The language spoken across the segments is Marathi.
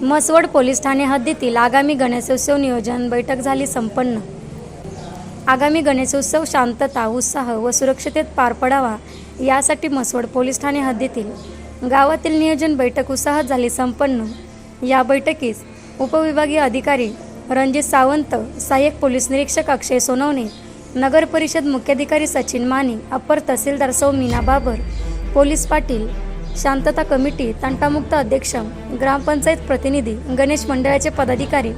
म्हसवड पोलीस ठाणे हद्दीतील आगामी गणेशोत्सव नियोजन बैठक झाली संपन्न. आगामी गणेशोत्सव शांतता उत्साह व सुरक्षितेत पार पडावा यासाठी म्हसवड पोलीस ठाणे हद्दीतील गावातील नियोजन बैठक उत्साहात झाली संपन्न. या बैठकीस उपविभागीय अधिकारी रणजित सावंत सहाय्यक पोलीस निरीक्षक अक्षय सोनवणे नगर परिषद मुख्याधिकारी सचिन माने अप्पर तहसीलदार सौ मीना बाबर पोलीस पाटील शांतता कमिटी तंटामुक्त अध्यक्ष ग्रामपंचायत प्रतिनिधी गणेश मंडळाचे पदाधिकारी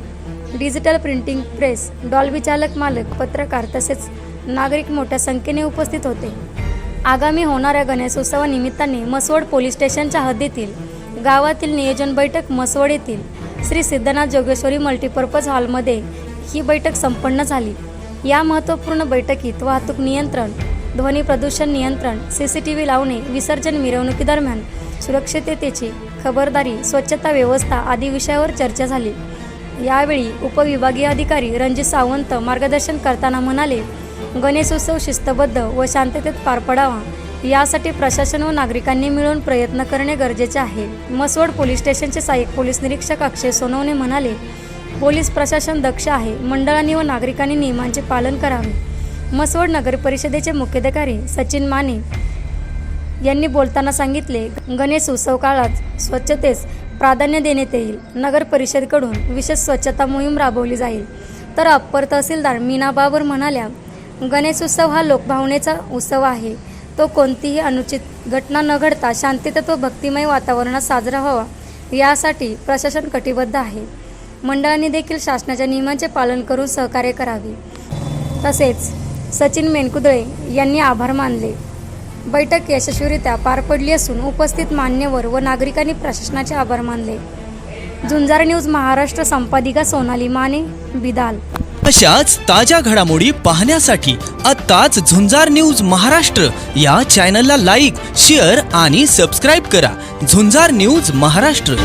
डिजिटल प्रिंटिंग प्रेस डॉल्बी चालक मालक पत्रकार तसेच नागरिक मोठ्या संख्येने उपस्थित होते. आगामी होणाऱ्या गणेशोत्सवानिमित्ताने मसवड पोलीस स्टेशनच्या हद्दीतील गावातील नियोजन बैठक मसवड येथील श्री सिद्धनाथ जोगेश्वरी मल्टीपर्पज हॉलमध्ये ही बैठक संपन्न झाली. या महत्त्वपूर्ण बैठकीत वाहतूक नियंत्रण ध्वनी प्रदूषण नियंत्रण सी सी टी व्ही लावणे विसर्जन मिरवणुकीदरम्यान सुरक्षिततेची खबरदारी स्वच्छता व्यवस्था आदी विषयावर चर्चा झाली. यावेळी उपविभागीय अधिकारी रणजित सावंत मार्गदर्शन करताना म्हणाले गणेशोत्सव शिस्तबद्ध व शांततेत पार पडावा. यासाठी प्रशासन व नागरिकांनी मिळून प्रयत्न करणे गरजेचे आहे. मसवड पोलीस स्टेशनचे सहाय्यक पोलीस निरीक्षक अक्षय सोनवणे म्हणाले पोलीस प्रशासन दक्ष आहे. मंडळांनी व नागरिकांनी नियमांचे पालन करावे. मसवड नगर परिषदेचे मुख्याधिकारी सचिन माने यांनी बोलताना सांगितले गणेश उत्सव काळात स्वच्छतेस प्राधान्य देण्यात येईल. नगर परिषदेकडून विशेष स्वच्छता मोहीम राबवली जाईल. तर अप्पर तहसीलदार मीना बाबर म्हणाल्या गणेश उत्सव हा लोकभावनेचा उत्सव आहे. तो कोणतीही अनुचित घटना न घडता शांततेत व भक्तिमय वातावरणात साजरा व्हावा. यासाठी प्रशासन कटिबद्ध आहे. मंडळांनी देखील शासनाच्या नियमांचे पालन करून सहकार्य करावे. तसेच सचिन मेनकुदळे यांनी आभार मानले. बैठक यशस्वीरित्या पार पडली असून उपस्थित मान्यवर व नागरिकांनी प्रशासनाचे आभार मानले. झुंजार न्यूज महाराष्ट्र संपादिका सोनाली माने बिदाल. अशाच ताज्या घडामोडी पाहण्यासाठी आत्ताच झुंजार न्यूज महाराष्ट्र या चॅनलला लाईक शेअर आणि सबस्क्राईब करा. झुंजार न्यूज महाराष्ट्र.